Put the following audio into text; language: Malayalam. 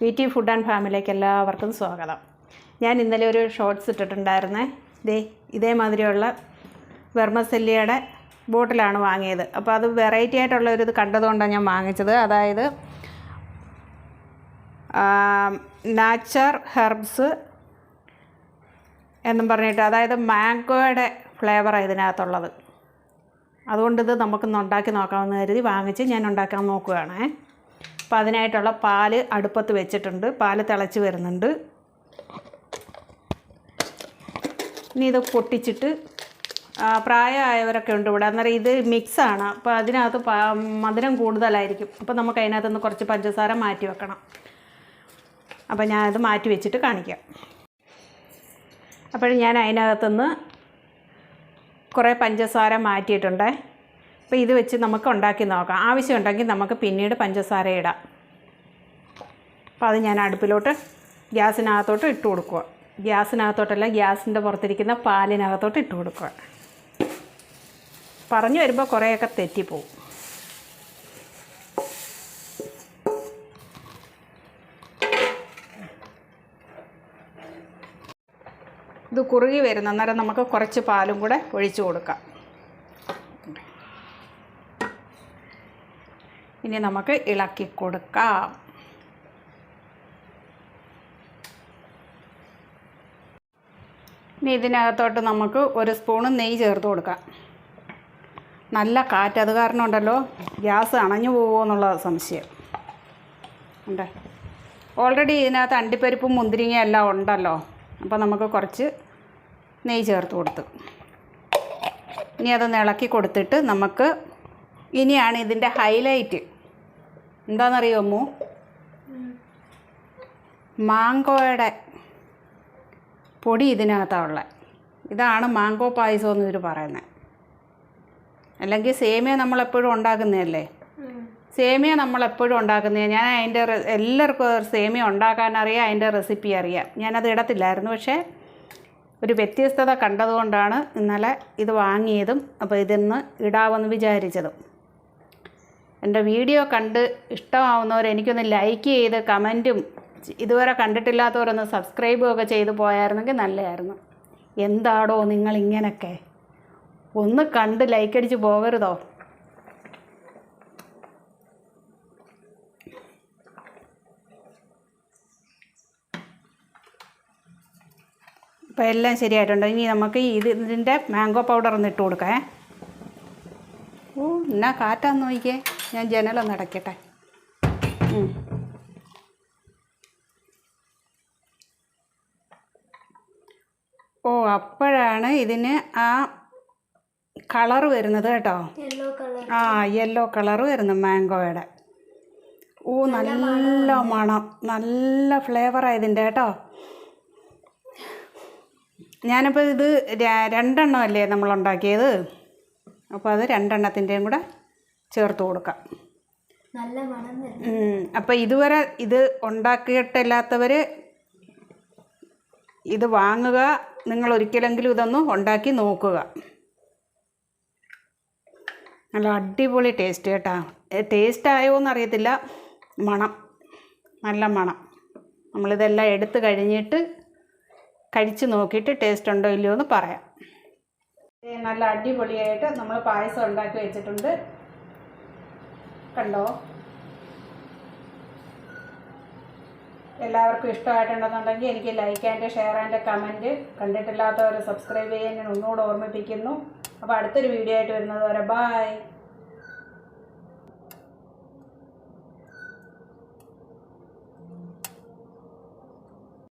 വി ടി ഫുഡ് ആൻഡ് ഫാമിലിക്ക് എല്ലാവർക്കും സ്വാഗതം. ഞാൻ ഇന്നലെ ഒരു ഷോർട്സ് ഇട്ടിട്ടുണ്ടായിരുന്നേ. ദേ ഇതേമാതിരിയുള്ള വെർമസെല്ലിയുടെ ബോട്ടിലാണ് വാങ്ങിയത്. അപ്പോൾ അത് വെറൈറ്റി ആയിട്ടുള്ള ഒരു ഇത് കണ്ടതുകൊണ്ടാണ് ഞാൻ വാങ്ങിച്ചത്. അതായത് നാച്ചർ ഹെർബ്സ് എന്നും പറഞ്ഞിട്ട് അതായത് മാംഗോയുടെ ഫ്ലേവറാണ് ഇതിനകത്തുള്ളത്. അതുകൊണ്ട് ഇത് നമുക്കൊന്ന് ഉണ്ടാക്കി നോക്കാമെന്ന് കരുതി വാങ്ങിച്ച് ഞാൻ ഉണ്ടാക്കാൻ നോക്കുകയാണേ അപ്പോൾ അതിനായിട്ടുള്ള പാൽ അടുപ്പത്ത് വെച്ചിട്ടുണ്ട്. പാൽ തിളച്ച് വരുന്നുണ്ട്. ഇനി ഇത് പൊട്ടിച്ചിട്ട് പ്രായമായവരൊക്കെ ഉണ്ട് ഇവിടെ. അന്നേരം ഇത് മിക്സാണ്. അപ്പോൾ അതിനകത്ത് മധുരം കൂടുതലായിരിക്കും. അപ്പോൾ നമുക്ക് അതിനകത്ത് നിന്ന് കുറച്ച് പഞ്ചസാര മാറ്റി വെക്കണം. അപ്പോൾ ഞാനത് മാറ്റി വെച്ചിട്ട് കാണിക്കാം. അപ്പോൾ ഞാൻ അതിനകത്തുനിന്ന് കുറേ പഞ്ചസാര മാറ്റിയിട്ടുണ്ട്. അപ്പോൾ ഇത് വെച്ച് നമുക്ക് ഉണ്ടാക്കി നോക്കാം. ആവശ്യമുണ്ടെങ്കിൽ നമുക്ക് പിന്നീട് പഞ്ചസാര ഇടാം. അപ്പോൾ അത് ഞാൻ അടുപ്പിലോട്ട് ഗ്യാസിനകത്തോട്ട് ഇട്ട് കൊടുക്കുക. ഗ്യാസിനകത്തോട്ടല്ല ഗ്യാസിന്റെ പുറത്തിരിക്കുന്ന പാലിനകത്തോട്ട് ഇട്ട് കൊടുക്കുക. പറഞ്ഞു വരുമ്പോൾ കുറേയൊക്കെ തെറ്റിപ്പോവും. ഇത് കുറുകി വരുന്ന അന്നേരം നമുക്ക് കുറച്ച് പാലും കൂടെ ഒഴിച്ചു കൊടുക്കാം. ഇനി നമുക്ക് ഇളക്കി കൊടുക്കാം. ഇനി ഇതിനകത്തോട്ട് നമുക്ക് ഒരു സ്പൂണ് നെയ്യ് ചേർത്ത് കൊടുക്കാം. നല്ല കാറ്റ് അത് കാരണം ഉണ്ടല്ലോ ഗ്യാസ് അണഞ്ഞു പോകുമോ എന്നുള്ള സംശയം. ഉണ്ട്. ഓൾറെഡി ഇതിനകത്ത് അണ്ടിപ്പരിപ്പും മുന്തിരിങ്ങയും എല്ലാം ഉണ്ടല്ലോ. അപ്പോൾ നമുക്ക് കുറച്ച് നെയ്യ് ചേർത്ത് കൊടുത്തു. ഇനി അതൊന്ന് ഇളക്കി കൊടുത്തിട്ട് നമുക്ക് ഇനിയാണ് ഇതിന്റെ ഹൈലൈറ്റ് എന്താണെന്നറിയോ അമ്മു? മാങ്കോയുടെ പൊടി ഇതിനകത്താണ് ഉള്ളത് ഇതാണ് മാങ്കോ പായസം എന്ന് ഇവർ പറയുന്നത് അല്ലെങ്കിൽ സേമിയ നമ്മളെപ്പോഴും ഉണ്ടാക്കുന്നതല്ലേ? സേമിയ നമ്മളെപ്പോഴും ഉണ്ടാക്കുന്നത് ഞാൻ അതിന്റെ എല്ലാവർക്കും സേമിയ ഉണ്ടാക്കാനറിയാം അതിന്റെ റെസിപ്പി അറിയാം. ഞാനത് ഇടത്തില്ലായിരുന്നു പക്ഷേ ഒരു വ്യത്യസ്തത കണ്ടതുകൊണ്ടാണ് ഇന്നലെ ഇത് വാങ്ങിയതും അപ്പോൾ ഇതിന്ന് ഇടാമെന്ന് വിചാരിച്ചതും. എന്റെ വീഡിയോ കണ്ട് ഇഷ്ടമാവുന്നവർ എനിക്കൊന്ന് ലൈക്ക് ചെയ്ത് കമന്റും ഇതുവരെ കണ്ടിട്ടില്ലാത്തവരൊന്ന് സബ്സ്ക്രൈബും ഒക്കെ ചെയ്ത് പോയായിരുന്നെങ്കിൽ നല്ലതായിരുന്നു. എന്താടോ നിങ്ങൾ ഇങ്ങനൊക്കെ ഒന്ന് കണ്ട് ലൈക്ക് അടിച്ച് പോകരുതോ? ഇപ്പം എല്ലാം ശരിയായിട്ടുണ്ട്. ഇനി നമുക്ക് ഇത് ഇതിന്റെ മാംഗോ പൗഡർ ഒന്ന് ഇട്ട് കൊടുക്കാം ഓ എന്നാ കാറ്റാന്ന് നോക്കിയേ. ഞാൻ ജനലൊന്ന് അടയ്ക്കട്ടെ. ഓ അപ്പോഴാണ് ഇതിന് ആ കളർ വരുന്നത് കേട്ടോ. ആ യെല്ലോ കളർ വരുന്നു മാംഗോയുടെ. ഓ നല്ല മണം നല്ല ഫ്ലേവറാണ് ഇതിന്റെ കേട്ടോ. ഞാനിപ്പോൾ ഇത് രണ്ടെണ്ണം അല്ലേ നമ്മൾ ഉണ്ടാക്കിയത്? അപ്പോൾ അത് രണ്ടെണ്ണത്തിന്റെയും കൂടെ ചേർത്ത് കൊടുക്കാം. നല്ല മണം അപ്പോൾ ഇതുവരെ ഇത് ഉണ്ടാക്കിയിട്ടില്ലാത്തവർ ഇത് വാങ്ങുക. നിങ്ങൾ ഒരിക്കലെങ്കിലും ഇതൊന്ന് ഉണ്ടാക്കി നോക്കുക. നല്ല അടിപൊളി ടേസ്റ്റ് കേട്ടോ. ടേസ്റ്റ് ആയോ എന്നറിയത്തില്ല. മണം. നല്ല മണം. നമ്മളിതെല്ലാം എടുത്ത് കഴിഞ്ഞിട്ട് കഴിച്ച് നോക്കിയിട്ട് ടേസ്റ്റ് ഉണ്ടോ ഇല്ലയോ എന്ന് പറയാം. നല്ല അടിപൊളിയായിട്ട് നമ്മൾ പായസം ഉണ്ടാക്കി വെച്ചിട്ടുണ്ട്. കണ്ടോ? എല്ലാവർക്കും ഇഷ്ടമായിട്ടുണ്ടെന്നുണ്ടെങ്കിൽ എനിക്ക് like and share and comment കണ്ടിട്ടില്ലാത്തവർ subscribe ചെയ്യാൻ ഞാൻ ഒന്നുകൂടെ ഓർമ്മിപ്പിക്കുന്നു. അപ്പോൾ അടുത്തൊരു വീഡിയോ ആയിട്ട് വരുന്നത് വരെ ബായ്